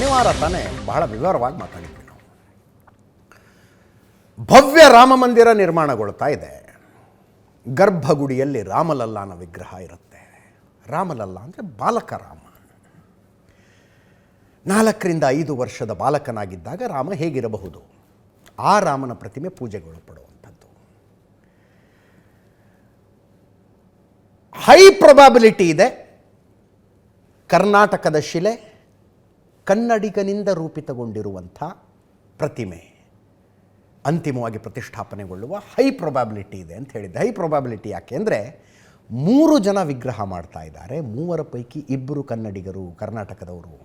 ಶನಿವಾರ ತಾನೇ ಬಹಳ ವಿವರವಾಗಿ ಮಾತಾಡಿದ್ವಿ ನಾವು. ಭವ್ಯ ರಾಮ ಮಂದಿರ ನಿರ್ಮಾಣಗೊಳ್ತಾ ಇದೆ. ಗರ್ಭಗುಡಿಯಲ್ಲಿ ರಾಮಲಲ್ಲಾನ ವಿಗ್ರಹ ಇರುತ್ತೆ. ರಾಮಲಲ್ಲ ಅಂದರೆ ಬಾಲಕ ರಾಮ. ನಾಲ್ಕರಿಂದ ಐದು ವರ್ಷದ ಬಾಲಕನಾಗಿದ್ದಾಗ ರಾಮ ಹೇಗಿರಬಹುದು? ಆ ರಾಮನ ಪ್ರತಿಮೆ ಪೂಜೆಗೊಳಪಡುವಂಥದ್ದು. ಹೈ ಪ್ರೊಬಾಬಿಲಿಟಿ ಇದೆ. ಕರ್ನಾಟಕದ ಶಿಲೆ ಕನ್ನಡಿಗನಿಂದ ರೂಪಿತಗೊಂಡಿರುವಂಥ ಪ್ರತಿಮೆ ಅಂತಿಮವಾಗಿ ಪ್ರತಿಷ್ಠಾಪನೆಗೊಳ್ಳುವ ಹೈ ಪ್ರೊಬ್ಯಾಬಿಲಿಟಿ ಇದೆ ಅಂತ ಹೇಳಿದ್ದೆ. ಹೈ ಪ್ರೊಬ್ಯಾಬಿಲಿಟಿ ಯಾಕೆ ಅಂದರೆ ಮೂರು ಜನ ವಿಗ್ರಹ ಮಾಡ್ತಾ ಇದ್ದಾರೆ. ಮೂವರ ಪೈಕಿ ಇಬ್ಬರು ಕನ್ನಡಿಗರು, ಕರ್ನಾಟಕದವರು.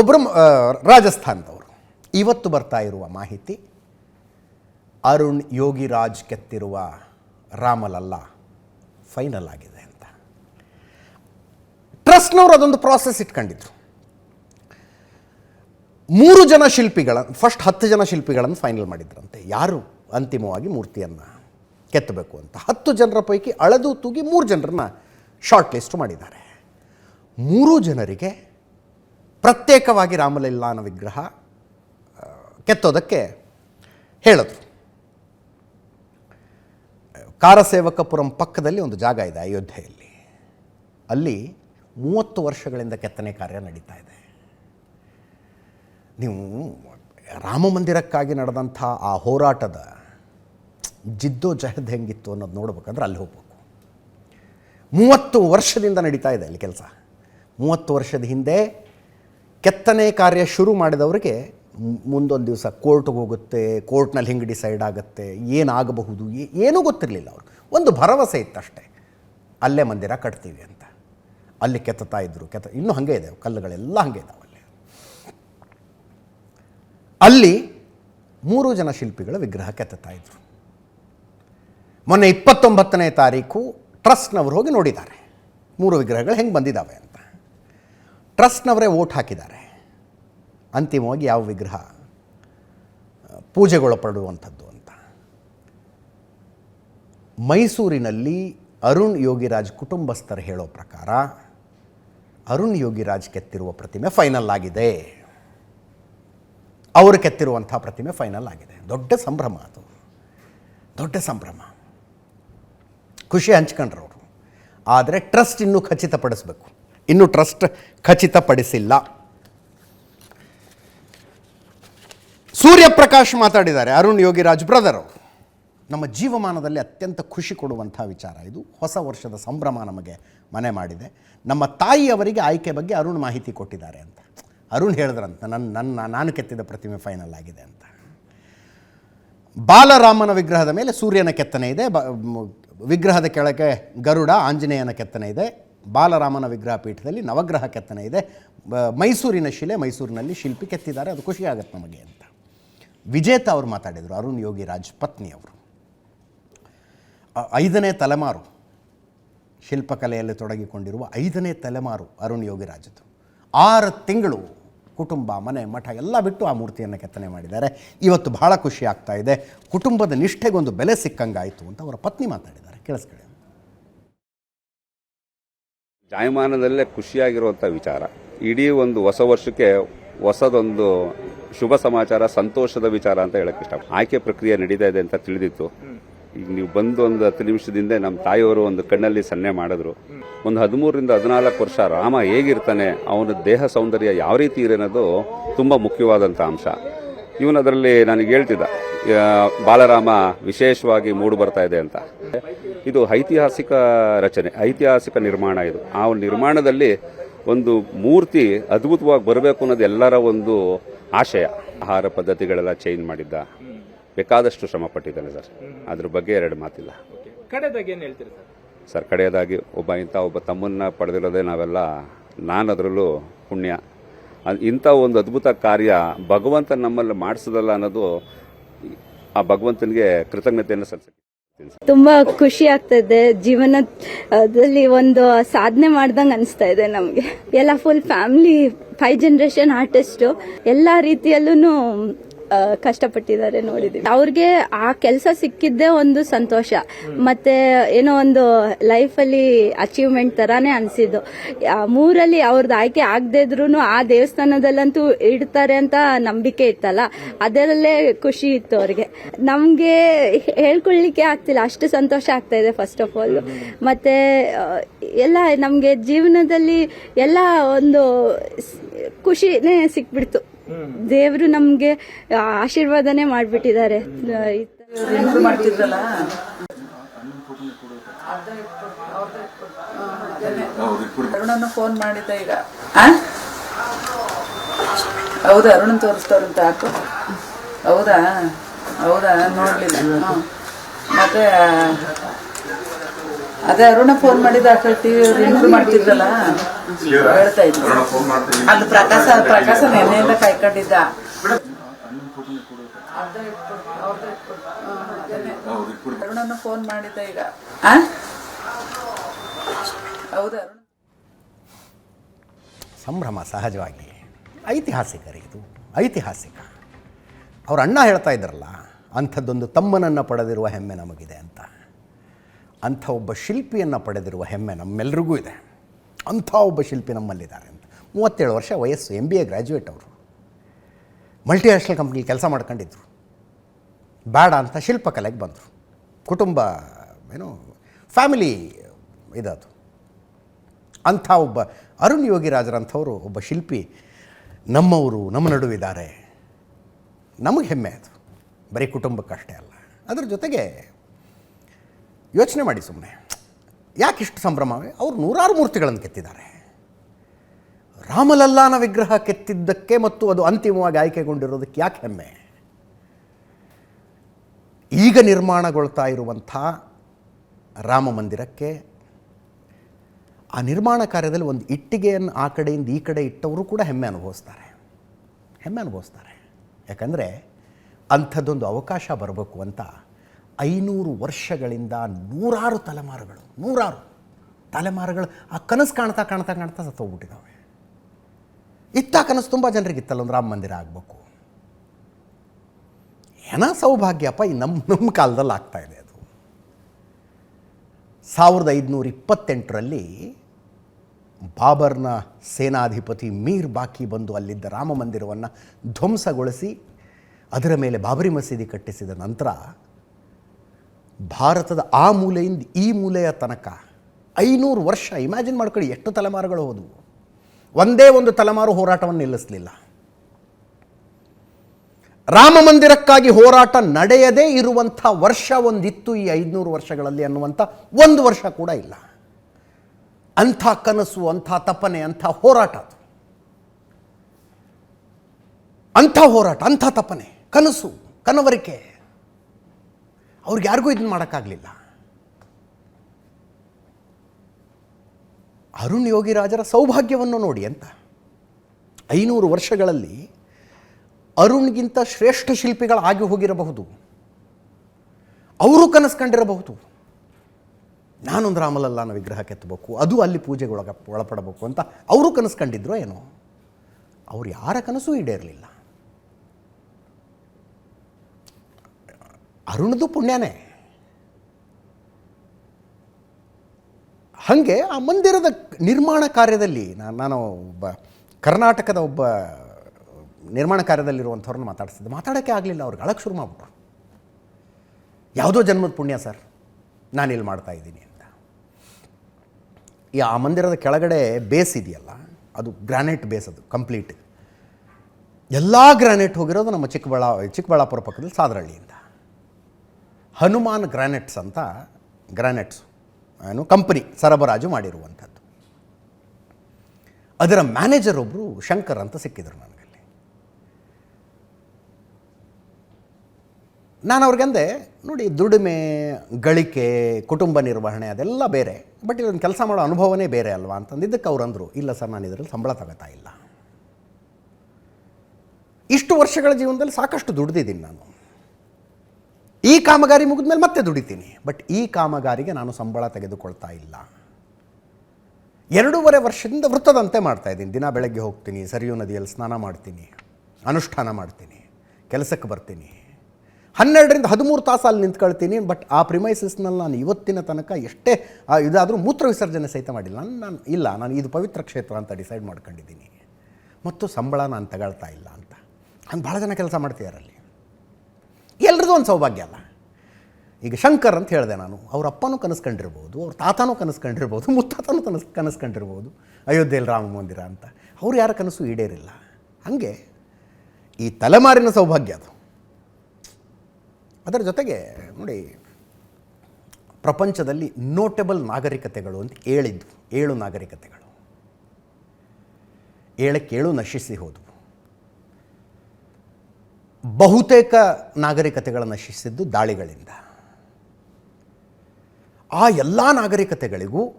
ಒಬ್ಬರು ರಾಜಸ್ಥಾನದವರು. ಇವತ್ತು ಬರ್ತಾ ಇರುವ ಮಾಹಿತಿ, ಅರುಣ್ ಯೋಗಿರಾಜ್ ಕೆತ್ತಿರುವ ರಾಮಲಲ್ಲ ಫೈನಲ್ ಆಗಿದೆ. ಟ್ರಸ್ಟ್ನವರು ಅದೊಂದು ಪ್ರಾಸೆಸ್ ಇಟ್ಕೊಂಡಿದ್ರು. ಮೂರು ಜನ ಶಿಲ್ಪಿಗಳ ಫಸ್ಟ್ ಹತ್ತು ಜನ ಶಿಲ್ಪಿಗಳನ್ನು ಫೈನಲ್ ಮಾಡಿದ್ರಂತೆ. ಯಾರು ಅಂತಿಮವಾಗಿ ಮೂರ್ತಿಯನ್ನು ಕೆತ್ತಬೇಕು ಅಂತ? ಹತ್ತು ಜನರ ಪೈಕಿ ಅಳೆದು ತೂಗಿ ಮೂರು ಜನರನ್ನ ಶಾರ್ಟ್ ಲಿಸ್ಟ್ ಮಾಡಿದ್ದಾರೆ. ಮೂರು ಜನರಿಗೆ ಪ್ರತ್ಯೇಕವಾಗಿ ರಾಮಲೀಲಾನ ವಿಗ್ರಹ ಕೆತ್ತೋದಕ್ಕೆ ಹೇಳಿದ್ರು. ಕಾರಸೇವಕಪುರಂ ಪಕ್ಕದಲ್ಲಿ ಒಂದು ಜಾಗ ಇದೆ ಅಯೋಧ್ಯೆಯಲ್ಲಿ. ಅಲ್ಲಿ ಮೂವತ್ತು ವರ್ಷಗಳಿಂದ ಕೆತ್ತನೆ ಕಾರ್ಯ ನಡೀತಾ ಇದೆ. ನೀವು ರಾಮ ಮಂದಿರಕ್ಕಾಗಿ ನಡೆದಂಥ ಆ ಹೋರಾಟದ ಜಿದ್ದೋ ಜಹದ್ ಹೆಂಗಿತ್ತು ಅನ್ನೋದು ನೋಡ್ಬೇಕಂದ್ರೆ ಅಲ್ಲಿ ಹೋಗ್ಬೇಕು. ಮೂವತ್ತು ವರ್ಷದಿಂದ ನಡೀತಾ ಇದೆ ಅಲ್ಲಿ ಕೆಲಸ. ಮೂವತ್ತು ವರ್ಷದ ಹಿಂದೆ ಕೆತ್ತನೆ ಕಾರ್ಯ ಶುರು ಮಾಡಿದವರಿಗೆ ಮುಂದೊಂದು ದಿವಸ ಕೋರ್ಟ್ಗೆ ಹೋಗುತ್ತೆ, ಕೋರ್ಟ್ನಲ್ಲಿ ಹಿಂಗೆ ಡಿಸೈಡ್ ಆಗುತ್ತೆ, ಏನಾಗಬಹುದು ಏನೂ ಗೊತ್ತಿರಲಿಲ್ಲ ಅವರು. ಒಂದು ಭರವಸೆ ಇತ್ತಷ್ಟೇ. ಅಲ್ಲೇ ಮಂದಿರ ಕಟ್ತೀವಿ ಅಂತ. ಅಲ್ಲಿ ಕೆತ್ತತಾ ಇದ್ರು. ಕೆತ್ತ, ಇನ್ನೂ ಹಂಗೆ ಇದೆ, ಕಲ್ಲುಗಳೆಲ್ಲ ಹಂಗೆ ಇದ್ದಾವೆ ಅಲ್ಲಿ. ಅಲ್ಲಿ ಮೂರು ಜನ ಶಿಲ್ಪಿಗಳ ವಿಗ್ರಹ ಕೆತ್ತತಾ ಇದ್ರು. ಮೊನ್ನೆ ಇಪ್ಪತ್ತೊಂಬತ್ತನೇ ತಾರೀಕು ಟ್ರಸ್ಟ್ನವರು ಹೋಗಿ ನೋಡಿದ್ದಾರೆ. ಮೂರು ವಿಗ್ರಹಗಳು ಹೆಂಗೆ ಬಂದಿದ್ದಾವೆ ಅಂತ. ಟ್ರಸ್ಟ್ನವರೇ ಓಟ್ ಹಾಕಿದ್ದಾರೆ. ಅಂತಿಮವಾಗಿ ಯಾವ ವಿಗ್ರಹ ಪೂಜೆಗೊಳಪಡುವಂಥದ್ದು ಅಂತ. ಮೈಸೂರಿನಲ್ಲಿ ಅರುಣ್ ಯೋಗಿರಾಜ್ ಕುಟುಂಬಸ್ಥರು ಹೇಳೋ ಪ್ರಕಾರ ಅರುಣ್ ಯೋಗಿರಾಜ್ ಕೆತ್ತಿರುವ ಪ್ರತಿಮೆ ಫೈನಲ್ ಆಗಿದೆ. ಅವರು ಕೆತ್ತಿರುವಂಥ ಪ್ರತಿಮೆ ಫೈನಲ್ ಆಗಿದೆ. ದೊಡ್ಡ ಸಂಭ್ರಮ ಅದು. ದೊಡ್ಡ ಸಂಭ್ರಮ. ಖುಷಿ ಹಂಚ್ಕೊಂಡ್ರು ಅವರು ಆದರೆ ಟ್ರಸ್ಟ್ ಇನ್ನೂ ಖಚಿತಪಡಿಸಬೇಕು. ಇನ್ನೂ ಟ್ರಸ್ಟ್ ಖಚಿತಪಡಿಸಿಲ್ಲ. ಸೂರ್ಯಪ್ರಕಾಶ್ ಮಾತಾಡಿದ್ದಾರೆ ಅರುಣ್ ಯೋಗಿರಾಜ್ ಬ್ರದರ್ ಅವರು. ನಮ್ಮ ಜೀವಮಾನದಲ್ಲಿ ಅತ್ಯಂತ ಖುಷಿ ಕೊಡುವಂಥ ವಿಚಾರ ಇದು. ಹೊಸ ವರ್ಷದ ಸಂಭ್ರಮ ನಮಗೆ ಮನೆ ಮಾಡಿದೆ. ನಮ್ಮ ತಾಯಿಯವರಿಗೆ ಆಯ್ಕೆ ಬಗ್ಗೆ ಅರುಣ್ ಮಾಹಿತಿ ಕೊಟ್ಟಿದ್ದಾರೆ ಅಂತ. ಅರುಣ್ ಹೇಳಿದ್ರಂತ ನನ್ನ ನನ್ನ, ನಾನು ಕೆತ್ತಿದ ಪ್ರತಿಮೆ ಫೈನಲ್ ಆಗಿದೆ ಅಂತ. ಬಾಲರಾಮನ ವಿಗ್ರಹದ ಮೇಲೆ ಸೂರ್ಯನ ಕೆತ್ತನೆ ಇದೆ. ವಿಗ್ರಹದ ಕೆಳಗೆ ಗರುಡ, ಆಂಜನೇಯನ ಕೆತ್ತನೆ ಇದೆ. ಬಾಲರಾಮನ ವಿಗ್ರಹ ಪೀಠದಲ್ಲಿ ನವಗ್ರಹ ಕೆತ್ತನೆ ಇದೆ. ಮೈಸೂರಿನ ಶಿಲೆ ಮೈಸೂರಿನಲ್ಲಿ ಶಿಲ್ಪಿ ಕೆತ್ತಿದ್ದಾರೆ. ಅದು ಖುಷಿಯಾಗತ್ತೆ ನಮಗೆ ಅಂತ. ವಿಜೇತ ಅವರು ಮಾತಾಡಿದರು, ಅರುಣ್ ಯೋಗಿರಾಜ್ ಪತ್ನಿಯವರು ಅ- ಐದನೇ ತಲೆಮಾರು ಶಿಲ್ಪಕಲೆಯಲ್ಲಿ ತೊಡಗಿಕೊಂಡಿರುವ ಐದನೇ ತಲೆಮಾರು ಅರುಣ್ ಯೋಗಿರಾಜದು. ಆರು ತಿಂಗಳು ಕುಟುಂಬ, ಮನೆ, ಮಠ ಎಲ್ಲ ಬಿಟ್ಟು ಆ ಮೂರ್ತಿಯನ್ನು ಕೆತ್ತನೆ ಮಾಡಿದ್ದಾರೆ. ಇವತ್ತು ಬಹಳ ಖುಷಿ ಆಗ್ತಾ ಇದೆ. ಕುಟುಂಬದ ನಿಷ್ಠೆಗೊಂದು ಬೆಲೆ ಸಿಕ್ಕಂಗಾಯಿತು ಅಂತ ಅವರ ಪತ್ನಿ ಮಾತಾಡಿದ್ದಾರೆ. ಕೇಳಿಸ್ಕೊಳ್ಳಿ. ಜಾಯಮಾನದಲ್ಲೇ ಖುಷಿಯಾಗಿರುವಂಥ ವಿಚಾರ. ಇಡೀ ಒಂದು ಹೊಸ ವರ್ಷಕ್ಕೆ ಹೊಸದೊಂದು ಶುಭ ಸಮಾಚಾರ, ಸಂತೋಷದ ವಿಚಾರ ಅಂತ ಹೇಳಕ್ಕೆ ಇಷ್ಟ ಆಯ್ಕೆ ಪ್ರಕ್ರಿಯೆ ನಡೀತಾ ಇದೆ ಅಂತ ತಿಳಿದಿತ್ತು. ಈಗ ನೀವು ಬಂದು ಒಂದು ಹತ್ತು ನಿಮಿಷದಿಂದ ನಮ್ಮ ತಾಯಿಯವರು ಒಂದು ಕಣ್ಣಲ್ಲಿ ಸನ್ನೆ ಮಾಡಿದ್ರು. ಒಂದು ಹದಿಮೂರರಿಂದ ಹದಿನಾಲ್ಕು ವರ್ಷ ರಾಮ ಹೇಗಿರ್ತಾನೆ, ಅವನ ದೇಹ ಸೌಂದರ್ಯ ಯಾವ ರೀತಿ ಇರೋದು ತುಂಬ ಮುಖ್ಯವಾದಂಥ ಅಂಶ. ಇವನು ಅದರಲ್ಲಿ ನನಗೆ ಹೇಳ್ತಿದ್ದ ಬಾಲರಾಮ ವಿಶೇಷವಾಗಿ ಮೂಡು ಬರ್ತಾ ಇದೆ ಅಂತ. ಇದು ಐತಿಹಾಸಿಕ ರಚನೆ, ಐತಿಹಾಸಿಕ ನಿರ್ಮಾಣ ಇದು. ಆ ನಿರ್ಮಾಣದಲ್ಲಿ ಒಂದು ಮೂರ್ತಿ ಅದ್ಭುತವಾಗಿ ಬರಬೇಕು ಅನ್ನೋದು ಎಲ್ಲರ ಒಂದು ಆಶಯ. ಆಹಾರ ಪದ್ಧತಿಗಳೆಲ್ಲ ಚೇಂಜ್ ಮಾಡಿದ್ದ. ಬೇಕಾದಷ್ಟು ಶ್ರಮ ಪಟ್ಟಿದ್ದಾನೆ ಸರ್. ಅದ್ರ ಬಗ್ಗೆ ಎರಡು ಮಾತಿಲ್ಲ. ಕಡೆದಾಗ ಏನು ಹೇಳ್ತೀರಿ ಸರ್? ಸರ್ ಕಡೆಯದಾಗಿ ಒಬ್ಬ ಇಂಥ ಒಬ್ಬ ತಮ್ಮನ್ನ ಪಡೆದಿರೋದೇ ನಾವೆಲ್ಲ ನಾನು ಅದರಲ್ಲೂ ಪುಣ್ಯ. ಅದ್- ಇಂಥ ಒಂದು ಅದ್ಭುತ ಕಾರ್ಯ ಭಗವಂತ ನಮ್ಮಲ್ಲಿ ಮಾಡಿಸೋದಲ್ಲ ಅನ್ನೋದು ಆ ಭಗವಂತನಿಗೆ ಕೃತಜ್ಞತೆಯನ್ನು ಸಲ್ಲಿಸ ತುಂಬಾ ಖುಷಿ ಆಗ್ತಾ ಇದೆ. ಜೀವನದಲ್ಲಿ ಒಂದು ಸಾಧನೆ ಮಾಡ್ದಂಗ್ ಅನಿಸ್ತಾ ಇದೆ ನಮ್ಗೆ. ಎಲ್ಲ full family five generation artist ಎಲ್ಲಾ ರೀತಿಯಲ್ಲೂ ಕಷ್ಟಪಟ್ಟಿದ್ದಾರೆ ನೋಡಿದೀವಿ. ಅವ್ರಿಗೆ ಆ ಕೆಲಸ ಸಿಕ್ಕಿದ್ದೇ ಒಂದು ಸಂತೋಷ. ಮತ್ತೆ ಏನೋ ಒಂದು ಲೈಫ್ ಅಲ್ಲಿ ಅಚೀವ್ಮೆಂಟ್ ತರಾನೇ ಅನ್ಸಿದ್ದು. ಮೂರಲ್ಲಿ ಅವ್ರದ್ದು ಆಯ್ಕೆ ಆಗದೆ ಇದ್ರು ಆ ದೇವಸ್ಥಾನದಲ್ಲಂತೂ ಇಡ್ತಾರೆ ಅಂತ ನಂಬಿಕೆ ಇತ್ತಲ್ಲ? ಅದರಲ್ಲೇ ಖುಷಿ ಇತ್ತು ಅವ್ರಿಗೆ. ನಮ್ಗೆ ಹೇಳ್ಕೊಳ್ಳಿಕ್ಕೆ ಆಗ್ತಿಲ್ಲ. ಅಷ್ಟು ಸಂತೋಷ ಆಗ್ತಾ ಇದೆ ಫಸ್ಟ್ ಆಫ್ ಆಲ್ ಮತ್ತೆ ಎಲ್ಲ ನಮ್ಗೆ ಜೀವನದಲ್ಲಿ ಎಲ್ಲ ಒಂದು ಖುಷಿನೇ ಸಿಕ್ಬಿಡ್ತು. ದೇವರು ನಮ್ಗೆ ಆಶೀರ್ವಾದನೆ ಮಾಡ್ಬಿಟ್ಟಿದ್ದಾರೆ. ಫೋನ್ ಮಾಡಿದ್ದ ಈಗ? ಹೌದಾ, ಅರುಣನ್ ತೋರಿಸ್ತಾರಂತ ಹಾಕು. ಹೌದಾ? ಹೌದಾ? ನೋಡ್ಲಿಲ್ಲ. ಮತ್ತೆ ಅದೇ ಅರುಣ ಫೋನ್ ಮಾಡಿದ ಆ ಮಾಡ್ತಿದ್ರಲ್ಲ? ಹೇಳ್ತಾ ಇದ್ರು. ಅಲ್ಲಿ ಪ್ರಕಾಶ ಪ್ರಕಾಶ ನೆನ್ನೆಯಿಂದ ಕಾಯ್ಕೊಂಡಿದ್ದ ಅರುಣನ ಫೋನ್ ಮಾಡಿದ್ದ ಈಗ. ಆ? ಹೌದಾ ಅರುಣ. ಸಂಭ್ರಮ ಸಹಜವಾಗಿ ಐತಿಹಾಸಿಕರಿ ಇದು ಐತಿಹಾಸಿಕ. ಅವ್ರ ಅಣ್ಣ ಹೇಳ್ತಾ ಇದ್ರಲ್ಲ ಅಂಥದ್ದೊಂದು ತಮ್ಮನನ್ನು ಪಡೆದಿರುವ ಹೆಮ್ಮೆ ನಮಗಿದೆ ಅಂತ. ಅಂಥ ಒಬ್ಬ ಶಿಲ್ಪಿಯನ್ನು ಪಡೆದಿರುವ ಹೆಮ್ಮೆ ನಮ್ಮೆಲ್ರಿಗೂ ಇದೆ. ಅಂಥ ಒಬ್ಬ ಶಿಲ್ಪಿ ನಮ್ಮಲ್ಲಿದ್ದಾರೆ ಅಂತ. ಮೂವತ್ತೇಳು ವರ್ಷ ವಯಸ್ಸು ಎಂ ಬಿ ಎ ಗ್ರ್ಯಾಜುಯೇಟ್ ಅವರು. ಮಲ್ಟಿನ್ಯಾಷನಲ್ ಕಂಪ್ನಿಲಿ ಕೆಲಸ ಮಾಡ್ಕೊಂಡಿದ್ರು. ಬೇಡ ಅಂತ ಶಿಲ್ಪಕಲೆಗೆ ಬಂದರು. ಕುಟುಂಬ, ಏನು ಫ್ಯಾಮಿಲಿ ಇದದು ಅಂಥ ಒಬ್ಬ ಅರುಣ್ ಯೋಗಿರಾಜರಂಥವರು ಒಬ್ಬ ಶಿಲ್ಪಿ ನಮ್ಮವರು, ನಮ್ಮ ನಡುವಿದ್ದಾರೆ ನಮಗೆ ಹೆಮ್ಮೆ ಅದು. ಬರೀ ಕುಟುಂಬಕ್ಕಷ್ಟೇ ಅಲ್ಲ. ಅದರ ಜೊತೆಗೆ ಯೋಚನೆ ಮಾಡಿ ಸುಮ್ಮನೆ ಯಾಕಿಷ್ಟು ಸಂಭ್ರಮವೇ? ಅವರು ನೂರಾರು ಮೂರ್ತಿಗಳನ್ನು ಕೆತ್ತಿದ್ದಾರೆ. ರಾಮಲಲ್ಲಾನ ವಿಗ್ರಹ ಕೆತ್ತಿದ್ದಕ್ಕೆ ಮತ್ತು ಅದು ಅಂತಿಮವಾಗಿ ಆಯ್ಕೆಗೊಂಡಿರೋದಕ್ಕೆ ಯಾಕೆ ಹೆಮ್ಮೆ? ಈಗ ನಿರ್ಮಾಣಗೊಳ್ತಾ ಇರುವಂಥ ರಾಮ ಮಂದಿರಕ್ಕೆ ಆ ನಿರ್ಮಾಣ ಕಾರ್ಯದಲ್ಲಿ ಒಂದು ಇಟ್ಟಿಗೆಯನ್ನು ಆ ಕಡೆಯಿಂದ ಈ ಕಡೆ ಇಟ್ಟವರು ಕೂಡ ಹೆಮ್ಮೆ ಅನುಭವಿಸ್ತಾರೆ. ಹೆಮ್ಮೆ ಅನುಭವಿಸ್ತಾರೆ. ಯಾಕಂದರೆ ಅಂಥದ್ದೊಂದು ಅವಕಾಶ ಬರಬೇಕು ಅಂತ ಐನೂರು ವರ್ಷಗಳಿಂದ ನೂರಾರು ತಲೆಮಾರುಗಳು ನೂರಾರು ತಲೆಮಾರುಗಳು ಆ ಕನಸು ಕಾಣ್ತಾ ಕಾಣ್ತಾ ಕಾಣ್ತಾ ಸತ್ತೋಗ್ಬಿಟ್ಟಿದ್ದಾವೆ. ಇತ್ತ ಕನಸು ತುಂಬ ಜನರಿಗಿತ್ತಲ್ಲ, ಒಂದು ರಾಮ ಮಂದಿರ ಆಗಬೇಕು. ಏನ ಸೌಭಾಗ್ಯಪ್ಪ ಈ ನಮ್ಮ ನಮ್ಮ ಕಾಲದಲ್ಲಿ ಆಗ್ತಾ ಇದೆ ಅದು. ಸಾವಿರದ ಐದುನೂರ ಇಪ್ಪತ್ತೆಂಟರಲ್ಲಿ ಬಾಬರ್ನ ಸೇನಾಧಿಪತಿ ಮೀರ್ ಬಾಕಿ ಬಂದು ಅಲ್ಲಿದ್ದ ರಾಮ ಮಂದಿರವನ್ನು ಧ್ವಂಸಗೊಳಿಸಿ, ಅದರ ಮೇಲೆ ಬಾಬರಿ ಮಸೀದಿ ಕಟ್ಟಿಸಿದ ನಂತರ ಭಾರತದ ಆ ಮೂಲೆಯಿಂದ ಈ ಮೂಲೆಯ ತನಕ ಐನೂರು ವರ್ಷ, ಇಮ್ಯಾಜಿನ್ ಮಾಡ್ಕೊಳ್ಳಿ, ಎಷ್ಟು ತಲೆಮಾರುಗಳು ಹೋದವು ಒಂದೇ ಒಂದು ತಲೆಮಾರು ಹೋರಾಟವನ್ನು ನಿಲ್ಲಿಸಲಿಲ್ಲ. ರಾಮ ಮಂದಿರಕ್ಕಾಗಿ ಹೋರಾಟ ನಡೆಯದೇ ಇರುವಂಥ ವರ್ಷ ಒಂದಿತ್ತು ಈ ಐದುನೂರು ವರ್ಷಗಳಲ್ಲಿ ಅನ್ನುವಂಥ ಒಂದು ವರ್ಷ ಕೂಡ ಇಲ್ಲ. ಅಂಥ ಕನಸು, ಅಂಥ ತಪನೆ, ಅಂಥ ಹೋರಾಟ ಅದು. ಅಂಥ ಹೋರಾಟ, ಅಂಥ ತಪನೆ, ಕನಸು, ಕನವರಿಕೆ. ಅವ್ರಿಗೆ ಯಾರಿಗೂ ಇದನ್ನು ಮಾಡೋಕ್ಕಾಗಲಿಲ್ಲ. ಅರುಣ್ ಯೋಗಿ ರಾಜರ ಸೌಭಾಗ್ಯವನ್ನು ನೋಡಿ ಅಂತ. ಐನೂರು ವರ್ಷಗಳಲ್ಲಿ ಅರುಣ್ಗಿಂತ ಶ್ರೇಷ್ಠ ಶಿಲ್ಪಿಗಳಾಗಿ ಹೋಗಿರಬಹುದು. ಅವರು ಕನಸು ಕಂಡಿರಬಹುದು ನಾನೊಂದು ರಾಮಲಲ್ಲನ ವಿಗ್ರಹ ಕೆತ್ತಬೇಕು ಅದು ಅಲ್ಲಿ ಪೂಜೆಗೆ ಒಳಗ ಒಳಪಡಬೇಕು ಅಂತ ಅವರು ಕನಸು ಕಂಡಿದ್ರು ಏನೋ. ಅವ್ರು ಯಾರ ಕನಸು ಈಡೇರಲಿಲ್ಲ. ಅರುಣದು ಪುಣ್ಯನೇ. ಹಾಗೆ ಆ ಮಂದಿರದ ನಿರ್ಮಾಣ ಕಾರ್ಯದಲ್ಲಿ ನಾನು ನಾನು ಒಬ್ಬ ಕರ್ನಾಟಕದ ಒಬ್ಬ ನಿರ್ಮಾಣ ಕಾರ್ಯದಲ್ಲಿರುವಂಥವ್ರನ್ನ ಮಾತಾಡಿಸಿದ್ದೆ. ಮಾತಾಡೋಕ್ಕೆ ಆಗಲಿಲ್ಲ ಅವ್ರಿಗೆ ಅಳಕ್ಕೆ ಶುರು ಮಾಡಿಬಿಟ್ರು. ಯಾವುದೋ ಜನ್ಮದ ಪುಣ್ಯ ಸರ್ ನಾನಿಲ್ಲಿ ಮಾಡ್ತಾ ಇದ್ದೀನಿ ಅಂತ. ಈ ಆ ಮಂದಿರದ ಕೆಳಗಡೆ ಬೇಸ್ ಇದೆಯಲ್ಲ, ಅದು ಗ್ರಾನೈಟ್ ಬೇಸ್ ಅದು, ಕಂಪ್ಲೀಟ್. ಎಲ್ಲ ಗ್ರಾನೈಟ್ ಹೋಗಿರೋದು ನಮ್ಮ ಚಿಕ್ಕಬಳ್ಳಾ, ಚಿಕ್ಕಬಳ್ಳಾಪುರ ಪಕ್ಕದಲ್ಲಿ ಸಾದರಹಳ್ಳಿಯಿಂದ ಹನುಮಾನ್ ಗ್ರಾನೆಟ್ಸ್ ಅಂತ ಗ್ರಾನೆಟ್ಸ್, ಏನು, ಕಂಪನಿ ಸರಬರಾಜು ಮಾಡಿರುವಂಥದ್ದು. ಅದರ ಮ್ಯಾನೇಜರ್ ಒಬ್ಬರು ಶಂಕರ್ ಅಂತ ಸಿಕ್ಕಿದ್ರು ನನಗಲ್ಲಿ. ನಾನು ಅವ್ರಿಗಂದೆ ನೋಡಿ, ದುಡಿಮೆ, ಗಳಿಕೆ, ಕುಟುಂಬ ನಿರ್ವಹಣೆ ಅದೆಲ್ಲ ಬೇರೆ, ಬಟ್ ಇದೊಂದು ಕೆಲಸ ಮಾಡೋ ಅನುಭವನೇ ಬೇರೆ ಅಲ್ವಾ? ಅಂತಂದಿದ್ದಕ್ಕೆ ಅವ್ರು ಅಂದರು, ಇಲ್ಲ ಸರ್, ನಾನು ಇದರಲ್ಲಿ ಸಂಬಳ ತಗೋತಾ ಇಲ್ಲ. ಇಷ್ಟು ವರ್ಷಗಳ ಜೀವನದಲ್ಲಿ ಸಾಕಷ್ಟು ದುಡ್ದಿದ್ದೀನಿ ನಾನು. ಈ ಕಾಮಗಾರಿ ಮುಗಿದ ಮೇಲೆ ಮತ್ತೆ ದುಡಿತೀನಿ. ಬಟ್ ಈ ಕಾಮಗಾರಿಗೆ ನಾನು ಸಂಬಳ ತೆಗೆದುಕೊಳ್ತಾ ಇಲ್ಲ. ಎರಡೂವರೆ ವರ್ಷದಿಂದ ವೃತ್ತದಂತೆ ಮಾಡ್ತಾ ಇದ್ದೀನಿ. ದಿನ ಬೆಳಗ್ಗೆ ಹೋಗ್ತೀನಿ, ಸರಿಯೂ ನದಿಯಲ್ಲಿ ಸ್ನಾನ ಮಾಡ್ತೀನಿ, ಅನುಷ್ಠಾನ ಮಾಡ್ತೀನಿ, ಕೆಲಸಕ್ಕೆ ಬರ್ತೀನಿ. ಹನ್ನೆರಡರಿಂದ ಹದಿಮೂರು ತಾಸು ಅಲ್ಲಿ ನಿಂತ್ಕೊಳ್ತೀನಿ. ಬಟ್ ಆ ಪ್ರಿಮೈಸಸ್ನಲ್ಲಿ ನಾನು ಇವತ್ತಿನ ತನಕ ಎಷ್ಟೇ ಇದಾದರೂ ಮೂತ್ರ ವಿಸರ್ಜನೆ ಸಹಿತ ಮಾಡಿಲ್ಲ. ನಾನು ನಾನು, ಇಲ್ಲ, ನಾನು ಇದು ಪವಿತ್ರ ಕ್ಷೇತ್ರ ಅಂತ ಡಿಸೈಡ್ ಮಾಡ್ಕೊಂಡಿದ್ದೀನಿ. ಮತ್ತು ಸಂಬಳ ನಾನು ತಗೊಳ್ತಾ ಇಲ್ಲ ಅಂತ. ನಾನು ಭಾಳ ಜನ ಕೆಲಸ ಮಾಡ್ತಿದ್ದಾರೆ ಅಲ್ಲಿ ಎಲ್ರದ್ದು ಒಂದು ಸೌಭಾಗ್ಯ ಅಲ್ಲ. ಈಗ ಶಂಕರ್ ಅಂತ ಹೇಳಿದೆ ನಾನು, ಅವ್ರ ಅಪ್ಪನೂ ಕನಸ್ಕೊಂಡಿರ್ಬೋದು, ಅವ್ರ ತಾತನೂ ಕನಸ್ಕೊಂಡಿರ್ಬೋದು, ಮುತ್ತಾತನೂ ಕನಸ್, ಕನಸ್ಕೊಂಡಿರ್ಬೋದು, ಅಯೋಧ್ಯೆಯಲ್ಲಿ ರಾಮ ಮಂದಿರ ಅಂತ. ಅವ್ರು ಯಾರ ಕನಸು ಈಡೇರಿಲ್ಲ. ಹಾಗೆ ಈ ತಲೆಮಾರಿನ ಸೌಭಾಗ್ಯ ಅದು. ಅದರ ಜೊತೆಗೆ ನೋಡಿ, ಪ್ರಪಂಚದಲ್ಲಿ ನೋಟೆಬಲ್ ನಾಗರಿಕತೆಗಳು ಅಂತ ಹೇಳಿದ್ದು, ಏಳು ನಾಗರಿಕತೆಗಳು. ಏಳು ನಶಿಸಿ ಹೋದವು ಬಹುತೇಕ ನಾಗರಿಕತೆಗಳು ನಶಿಸಿದ್ದು ದಾಳಿಗಳಿಂದ. ಆ ಎಲ್ಲ ನಾಗರಿಕತೆಗಳಿಗೂ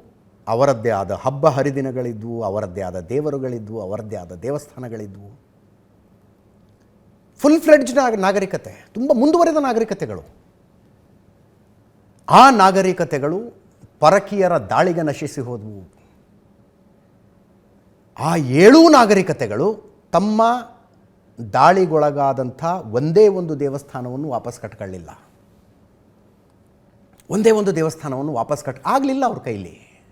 ಅವರದ್ದೇ ಆದ ಹಬ್ಬ ಹರಿದಿನಗಳಿದ್ವು ಅವರದ್ದೇ ಆದ ದೇವರುಗಳಿದ್ವು ಅವರದ್ದೇ ಆದ ದೇವಸ್ಥಾನಗಳಿದ್ವು ಫುಲ್ ಫ್ಲೆಡ್ಜ್ ನಾಗರಿಕತೆ, ತುಂಬ ಮುಂದುವರೆದ ನಾಗರಿಕತೆಗಳು. ಆ ನಾಗರಿಕತೆಗಳು ಪರಕೀಯರ ದಾಳಿಗೆ ನಶಿಸಿ ಹೋದವು. ಆ ಏಳೂ ನಾಗರಿಕತೆಗಳು ತಮ್ಮ ದಾಳಿಗೊಳಗಾದಂಥ ಒಂದೇ ಒಂದು ದೇವಸ್ಥಾನವನ್ನು ವಾಪಸ್ ಕಟ್ಕೊಳ್ಳಿಲ್ಲ. ಒಂದೇ ಒಂದು ದೇವಸ್ಥಾನವನ್ನು ವಾಪಸ್ ಕಟ್ ಆಗಲಿಲ್ಲ ಅವ್ರ ಕೈಲಿ.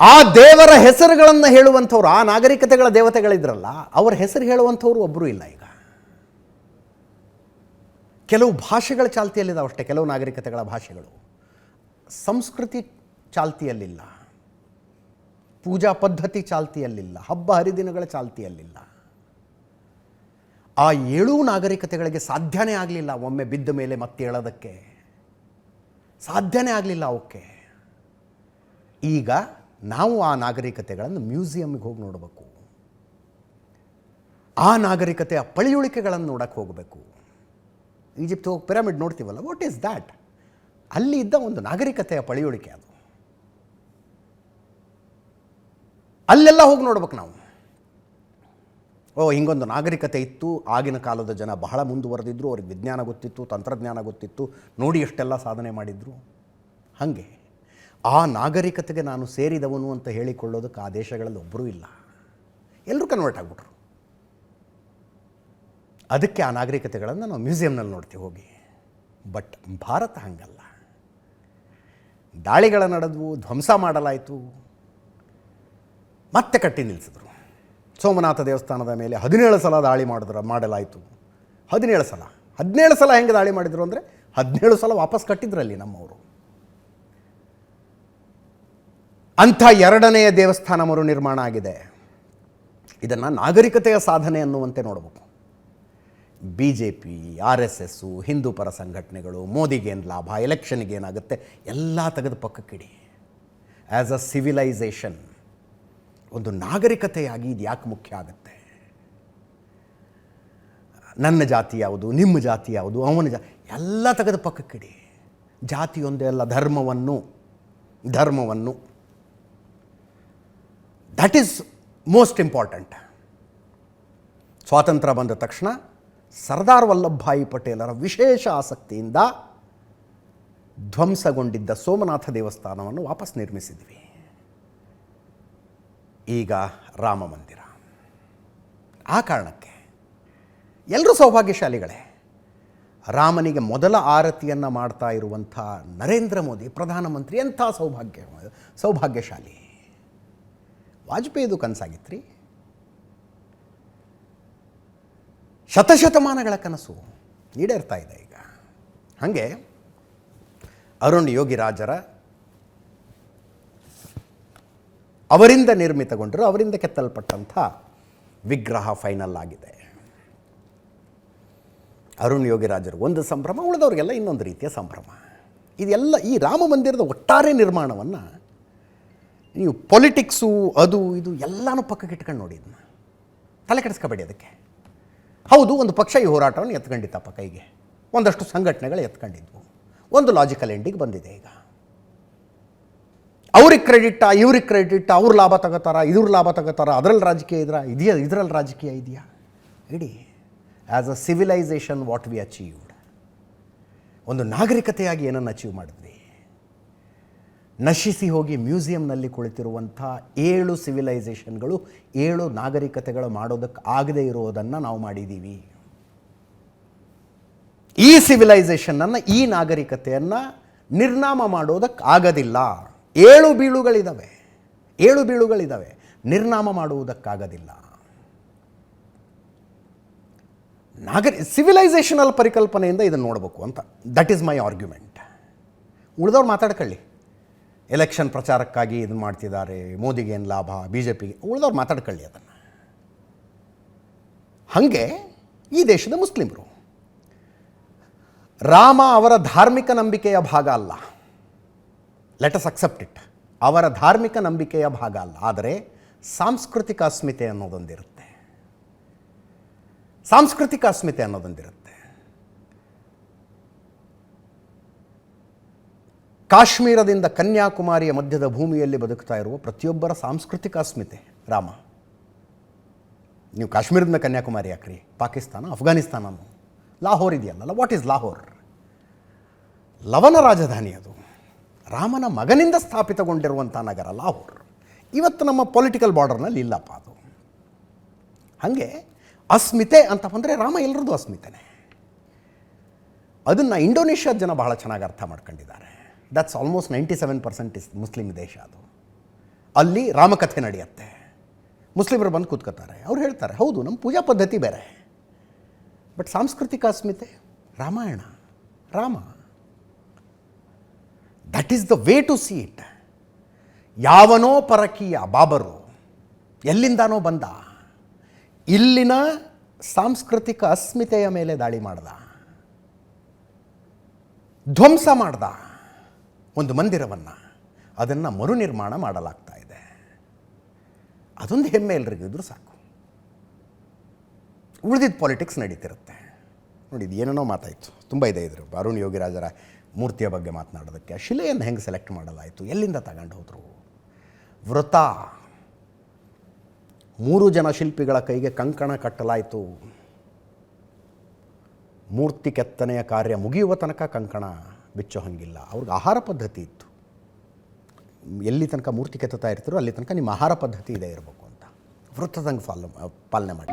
ಆ ದೇವರ ಹೆಸರುಗಳನ್ನು ಹೇಳುವಂಥವ್ರು, ಆ ನಾಗರಿಕತೆಗಳ ದೇವತೆಗಳಿದ್ರಲ್ಲ, ಅವರ ಹೆಸರು ಹೇಳುವಂಥವ್ರು ಒಬ್ಬರೂ ಇಲ್ಲ ಈಗ. ಕೆಲವು ಭಾಷೆಗಳ ಚಾಲ್ತಿಯಲ್ಲಿದ್ದಾವೆ ಅಷ್ಟೇ ಕೆಲವು ನಾಗರಿಕತೆಗಳ ಭಾಷೆಗಳು. ಸಂಸ್ಕೃತಿ ಚಾಲ್ತಿಯಲ್ಲಿಲ್ಲ. ಪೂಜಾ ಪದ್ಧತಿ ಚಾಲ್ತಿಯಲ್ಲಿಲ್ಲ, ಹಬ್ಬ ಹರಿದಿನಗಳ ಚಾಲ್ತಿಯಲ್ಲಿಲ್ಲ. ಆ ಏಳೂ ನಾಗರಿಕತೆಗಳಿಗೆ ಸಾಧ್ಯನೇ ಆಗಲಿಲ್ಲ ಒಮ್ಮೆ ಬಿದ್ದ ಮೇಲೆ ಮತ್ತೆ ಹೇಳೋದಕ್ಕೆ ಸಾಧ್ಯನೇ ಆಗಲಿಲ್ಲ ಅವಕ್ಕೆ. ಈಗ ನಾವು ಆ ನಾಗರಿಕತೆಗಳನ್ನು ಮ್ಯೂಸಿಯಮ್ಗೆ ಹೋಗಿ ನೋಡಬೇಕು. ಆ ನಾಗರಿಕತೆಯ ಪಳಿಯುಳಿಕೆಗಳನ್ನು ನೋಡಕ್ಕೆ ಹೋಗಬೇಕು. ಈಜಿಪ್ಟ್ ಹೋಗಿ ಪಿರಮಿಡ್ ನೋಡ್ತೀವಲ್ಲ ವಾಟ್ ಈಸ್ ದ್ಯಾಟ್ ಅಲ್ಲಿ ಇದ್ದ ಒಂದು ನಾಗರಿಕತೆಯ ಪಳಿಯುಳಿಕೆ ಅದು. ಅಲ್ಲೆಲ್ಲ ಹೋಗಿ ನೋಡ್ಬೇಕು ನಾವು. ಓ, ಹಿಂಗೊಂದು ನಾಗರಿಕತೆ ಇತ್ತು. ಆಗಿನ ಕಾಲದ ಜನ ಬಹಳ ಮುಂದುವರೆದಿದ್ರು. ಅವ್ರಿಗೆ ವಿಜ್ಞಾನ ಗೊತ್ತಿತ್ತು, ತಂತ್ರಜ್ಞಾನ ಗೊತ್ತಿತ್ತು. ನೋಡಿ ಎಷ್ಟೆಲ್ಲ ಸಾಧನೆ ಮಾಡಿದರು. ಹಾಗೆ. ಆ ನಾಗರಿಕತೆಗೆ ನಾನು ಸೇರಿದವನು ಅಂತ ಹೇಳಿಕೊಳ್ಳೋದಕ್ಕೆ ಆ ದೇಶಗಳಲ್ಲಿ ಒಬ್ಬರೂ ಇಲ್ಲ. ಎಲ್ಲರೂ ಕನ್ವರ್ಟ್ ಆಗಿಬಿಟ್ರು. ಅದಕ್ಕೆ ಆ ನಾಗರಿಕತೆಗಳನ್ನು ನಾವು ಮ್ಯೂಸಿಯಂನಲ್ಲಿ ನೋಡ್ತೀವಿ ಹೋಗಿ. ಬಟ್ ಭಾರತ ಹಾಗಲ್ಲ. ದಾಳಿಗಳ ನಡೆದವು, ಧ್ವಂಸ ಮಾಡಲಾಯಿತು. ಮತ್ತೆ ಕಟ್ಟಿ ನಿಲ್ಲಿಸಿದ್ರು. ಸೋಮನಾಥ ದೇವಸ್ಥಾನದ ಮೇಲೆ ಹದಿನೇಳು ಸಲ ದಾಳಿ ಮಾಡಿದ್ರು, ಮಾಡಲಾಯಿತು. ಹದಿನೇಳು ಸಲ. ಹದಿನೇಳು ಸಲ ಹೆಂಗೆ ದಾಳಿ ಮಾಡಿದರು ಅಂದರೆ ಹದಿನೇಳು ಸಲ ವಾಪಸ್ ಕಟ್ಟಿದ್ರಲ್ಲಿ ನಮ್ಮವರು. ಅಂಥ ಎರಡನೆಯ ದೇವಸ್ಥಾನ ಮರು ನಿರ್ಮಾಣ ಆಗಿದೆ. ಇದನ್ನು ನಾಗರಿಕತೆಯ ಸಾಧನೆ ಅನ್ನುವಂತೆ ನೋಡಬೇಕು. B J P R S S Hindu ಪರ ಸಂಘಟನೆಗಳು ಮೋದಿಗೇನು ಲಾಭ ಎಲೆಕ್ಷನ್ಗೇನಾಗುತ್ತೆ ಎಲ್ಲ ತೆಗೆದು ಪಕ್ಕಕ್ಕಿಡಿ. ಆ್ಯಸ್ ಅ ಸಿವಿಲೈಸೇಷನ್ ಒಂದು ನಾಗರಿಕತೆಯಾಗಿ ಇದು ಯಾಕೆ ಮುಖ್ಯ ಆಗುತ್ತೆ? ನನ್ನ ಜಾತಿ ಯಾವುದು? ನಿಮ್ಮ ಜಾತಿ ಯಾವುದು? ಅವನ ಜಾ, ಎಲ್ಲ ತೆಗೆದು ಪಕ್ಕಕ್ಕಿಡಿ. ಜಾತಿಯೊಂದೇ ಅಲ್ಲ, ಧರ್ಮವನ್ನು ಧರ್ಮವನ್ನು. ದಟ್ ಈಸ್ ಮೋಸ್ಟ್ ಇಂಪಾರ್ಟೆಂಟ್ ಸ್ವಾತಂತ್ರ್ಯ ಬಂದ ತಕ್ಷಣ ಸರ್ದಾರ್ ವಲ್ಲಭಭಾಯಿ ಪಟೇಲರ ವಿಶೇಷ ಆಸಕ್ತಿಯಿಂದ ಧ್ವಂಸಗೊಂಡಿದ್ದ ಸೋಮನಾಥ ದೇವಸ್ಥಾನವನ್ನು ವಾಪಸ್ ನಿರ್ಮಿಸಿದ್ವಿ. ಈಗ ರಾಮ ಮಂದಿರ. ಆ ಕಾರಣಕ್ಕೆ ಎಲ್ಲರೂ ಸೌಭಾಗ್ಯಶಾಲಿಗಳೇ, ರಾಮನಿಗೆ ಮೊದಲ ಆರತಿಯನ್ನು ಮಾಡ್ತಾ ಇರುವಂಥ ನರೇಂದ್ರ ಮೋದಿ, ಪ್ರಧಾನಮಂತ್ರಿ ಎಂಥ ಸೌಭಾಗ್ಯ, ಸೌಭಾಗ್ಯಶಾಲಿ? ವಾಜಪೇಯಿದು ಕನಸಾಗಿತ್ರಿ? ಶತಶತಮಾನಗಳ ಕನಸು ಈಡೇರ್ತಾ ಇದೆ ಈಗ. ಹಾಗೆ ಅರುಣ್ ಯೋಗಿರಾಜರ ಅವರಿಂದ ನಿರ್ಮಿತಗೊಂಡರು, ಅವರಿಂದ ಕೆತ್ತಲ್ಪಟ್ಟಂಥ ವಿಗ್ರಹ ಫೈನಲ್ ಆಗಿದೆ. ಅರುಣ್ ಯೋಗಿರಾಜರು, ಒಂದು ಸಂಭ್ರಮ, ಉಳಿದವರಿಗೆಲ್ಲ ಇನ್ನೊಂದು ರೀತಿಯ ಸಂಭ್ರಮ. ಇದೆಲ್ಲ ಈ ರಾಮ ಮಂದಿರದ ಒಟ್ಟಾರೆ ನಿರ್ಮಾಣವನ್ನು ನೀವು ಪೊಲಿಟಿಕ್ಸು ಅದು, ಇದು ಎಲ್ಲನೂ ಪಕ್ಕಕ್ಕೆ ಇಟ್ಕೊಂಡು ನೋಡಿ ಇದನ್ನ ತಲೆ ಕೆಡಿಸ್ಕೋಬೇಡಿ ಅದಕ್ಕೆ. ಹೌದು, ಒಂದು ಪಕ್ಷ ಈ ಹೋರಾಟವನ್ನು ಎತ್ಕೊಂಡಿತ್ತಪ್ಪ ಕೈಗೆ. ಒಂದಷ್ಟು ಸಂಘಟನೆಗಳು ಎತ್ಕೊಂಡಿದ್ವು. ಒಂದು ಲಾಜಿಕಲ್ ಎಂಡಿಗೆ ಬಂದಿದೆ ಈಗ. ಅವ್ರಿಗೆ ಕ್ರೆಡಿಟ್ ಇವ್ರಿಗೆ ಕ್ರೆಡಿಟ್ ಅವ್ರ ಲಾಭ ತಗೋತಾರ, ಇದ್ರ ಲಾಭ ತಗೋತಾರ ಅದರಲ್ಲಿ ರಾಜಕೀಯ ಇದ್ರ? ಇದೆಯಾ ಇದರಲ್ಲಿ ರಾಜಕೀಯ ಇದೆಯಾ? ಇಡೀ as a civilisation what we achieved ಒಂದು ನಾಗರಿಕತೆಯಾಗಿ ಏನನ್ನು ಅಚೀವ್ ಮಾಡಿದ್ವಿ? ನಶಿಸಿ ಹೋಗಿ ಮ್ಯೂಸಿಯಂನಲ್ಲಿ ಕುಳಿತಿರುವಂಥ ಏಳು ಸಿವಿಲೈಸೇಷನ್ಗಳು ಏಳು ನಾಗರಿಕತೆಗಳು ಮಾಡೋದಕ್ಕೆ ಆಗದೇ ಇರೋದನ್ನು ನಾವು ಮಾಡಿದ್ದೀವಿ ಈ ಸಿವಿಲೈಸೇಷನ್ನನ್ನು ಈ ನಾಗರಿಕತೆಯನ್ನು ನಿರ್ನಾಮ ಮಾಡೋದಕ್ಕೆ ಆಗೋದಿಲ್ಲ. ಏಳು ಬೀಳುಗಳಿದ್ದಾವೆ ಏಳು ಬೀಳುಗಳಿದ್ದಾವೆ ನಿರ್ನಾಮ ಮಾಡುವುದಕ್ಕಾಗದಿಲ್ಲ. ನಾಗರಿ ಸಿವಿಲೈಸೇಷನಲ್ ಪರಿಕಲ್ಪನೆಯಿಂದ ಇದನ್ನು ನೋಡಬೇಕು ಅಂತ. ದಟ್ ಈಸ್ ಮೈ ಆರ್ಗ್ಯುಮೆಂಟ್ ಉಳಿದವ್ರು ಮಾತಾಡ್ಕೊಳ್ಳಿ. ಎಲೆಕ್ಷನ್ ಪ್ರಚಾರಕ್ಕಾಗಿ ಇದನ್ನು ಮಾಡ್ತಿದ್ದಾರೆ, ಮೋದಿಗೆ ಏನು ಲಾಭ ಬಿ ಜೆ ಪಿಗೆ ಉಳಿದವ್ರು ಮಾತಾಡ್ಕೊಳ್ಳಿ ಅದನ್ನು. ಹಾಗೆ ಈ ದೇಶದ ಮುಸ್ಲಿಮರು. ರಾಮ ಅವರ ಧಾರ್ಮಿಕ ನಂಬಿಕೆಯ ಭಾಗ ಅಲ್ಲ. ಲೆಟ್ ಅಸ್ ಅಕ್ಸೆಪ್ಟ್ ಇಟ್ ಅವರ ಧಾರ್ಮಿಕ ನಂಬಿಕೆಯ ಭಾಗ ಅಲ್ಲ, ಆದರೆ ಸಾಂಸ್ಕೃತಿಕ ಅಸ್ಮಿತೆ ಅನ್ನೋದೊಂದಿರುತ್ತೆ. ಸಾಂಸ್ಕೃತಿಕ ಅಸ್ಮಿತೆ ಅನ್ನೋದೊಂದಿರುತ್ತೆ. ಕಾಶ್ಮೀರದಿಂದ ಕನ್ಯಾಕುಮಾರಿಯ ಮಧ್ಯದ ಭೂಮಿಯಲ್ಲಿ ಬದುಕ್ತಾ ಇರುವ ಪ್ರತಿಯೊಬ್ಬರ ಸಾಂಸ್ಕೃತಿಕ ಅಸ್ಮಿತೆ, ರಾಮ. ನೀವು ಕಾಶ್ಮೀರದಿಂದ ಕನ್ಯಾಕುಮಾರಿ ಹಾಕ್ರಿ ಪಾಕಿಸ್ತಾನ ಅಫ್ಘಾನಿಸ್ತಾನನು ಲಾಹೋರ್ ಇದೆಯಲ್ಲ ವಾಟ್ ಈಸ್ ಲಾಹೋರ್ ಲವನ ರಾಜಧಾನಿ ಅದು. ರಾಮನ ಮಗನಿಂದ ಸ್ಥಾಪಿತಗೊಂಡಿರುವಂಥ ನಗರ ಲಾಹೋರ್. ಇವತ್ತು ನಮ್ಮ ಪೊಲಿಟಿಕಲ್ ಬಾರ್ಡರ್ನಲ್ಲಿ ಇಲ್ಲಪ್ಪ ಅದು. ಹಾಗೆ ಅಸ್ಮಿತೆ ಅಂತ ಬಂದರೆ ರಾಮ ಎಲ್ಲರದ್ದು ಅಸ್ಮಿತೆನೆ. ಅದನ್ನು ಇಂಡೋನೇಷ್ಯಾದ ಜನ ಬಹಳ ಚೆನ್ನಾಗಿ ಅರ್ಥ ಮಾಡ್ಕೊಂಡಿದ್ದಾರೆ. That's almost ninety seven percent is Muslim ದೇಶ ಅದು. ಅಲ್ಲಿ ರಾಮಕಥೆ ನಡೆಯುತ್ತೆ. ಮುಸ್ಲಿಮರು ಬಂದು ಕೂತ್ಕೋತಾರೆ. ಅವ್ರು ಹೇಳ್ತಾರೆ, ಹೌದು ನಮ್ಮ ಪೂಜಾ ಪದ್ಧತಿ ಬೇರೆ. ಬಟ್ ಸಾಂಸ್ಕೃತಿಕ ಅಸ್ಮಿತೆ, Ramayana, Rama. That is the way to see it ಯಾವನೋ ಪರಕೀಯ ಬಾಬರು ಎಲ್ಲಿಂದಾನೋ ಬಂದ, ಇಲ್ಲಿನ ಸಾಂಸ್ಕೃತಿಕ ಅಸ್ಮಿತೆಯ ಮೇಲೆ ದಾಳಿ ಮಾಡ್ದ, ಧ್ವಂಸ ಮಾಡ್ದ ಒಂದು ಮಂದಿರವನ್ನು, ಅದನ್ನು ಮರುನಿರ್ಮಾಣ ಮಾಡಲಾಗ್ತಾ ಇದೆ. ಅದೊಂದು ಹೆಮ್ಮೆ ಎಲ್ರಿಗೂ ಇದ್ರೂ ಸಾಕು. ಉಳಿದಿದ್ದ ಪಾಲಿಟಿಕ್ಸ್ ನಡೀತಿರುತ್ತೆ. ನೋಡಿ, ಇದು ಏನೇನೋ ಮಾತಾಯಿತು. ತುಂಬ ಇದೆ ಇದ್ರು. ಅರುಣ್ ಯೋಗಿರಾಜರ ಮೂರ್ತಿಯ ಬಗ್ಗೆ ಮಾತನಾಡೋದಕ್ಕೆ ಶಿಲೆಯನ್ನು ಹೆಂಗೆ ಸೆಲೆಕ್ಟ್ ಮಾಡಲಾಯಿತು? ಎಲ್ಲಿಂದ ತಗೊಂಡು ಹೋದರು? ವೃತ. ಮೂರು ಜನ ಶಿಲ್ಪಿಗಳ ಕೈಗೆ ಕಂಕಣ ಕಟ್ಟಲಾಯಿತು. ಮೂರ್ತಿ ಕೆತ್ತನೆಯ ಕಾರ್ಯ ಮುಗಿಯುವ ತನಕ ಕಂಕಣ ಬಿಚ್ಚೋ ಹಂಗಿಲ್ಲ. ಅವ್ರಿಗೆ ಆಹಾರ ಪದ್ಧತಿ ಇತ್ತು. ಎಲ್ಲಿ ತನಕ ಮೂರ್ತಿ ಕೆತ್ತುತ್ತಾ ಇರ್ತೀರೋ ಅಲ್ಲಿ ತನಕ ನಿಮ್ಮ ಆಹಾರ ಪದ್ಧತಿ ಇದೆ ಇರಬೇಕು ಅಂತ. ವೃತ್ತದಂಗೆ ಫಾಲೋ ಪಾಲನೆ ಮಾಡಿ.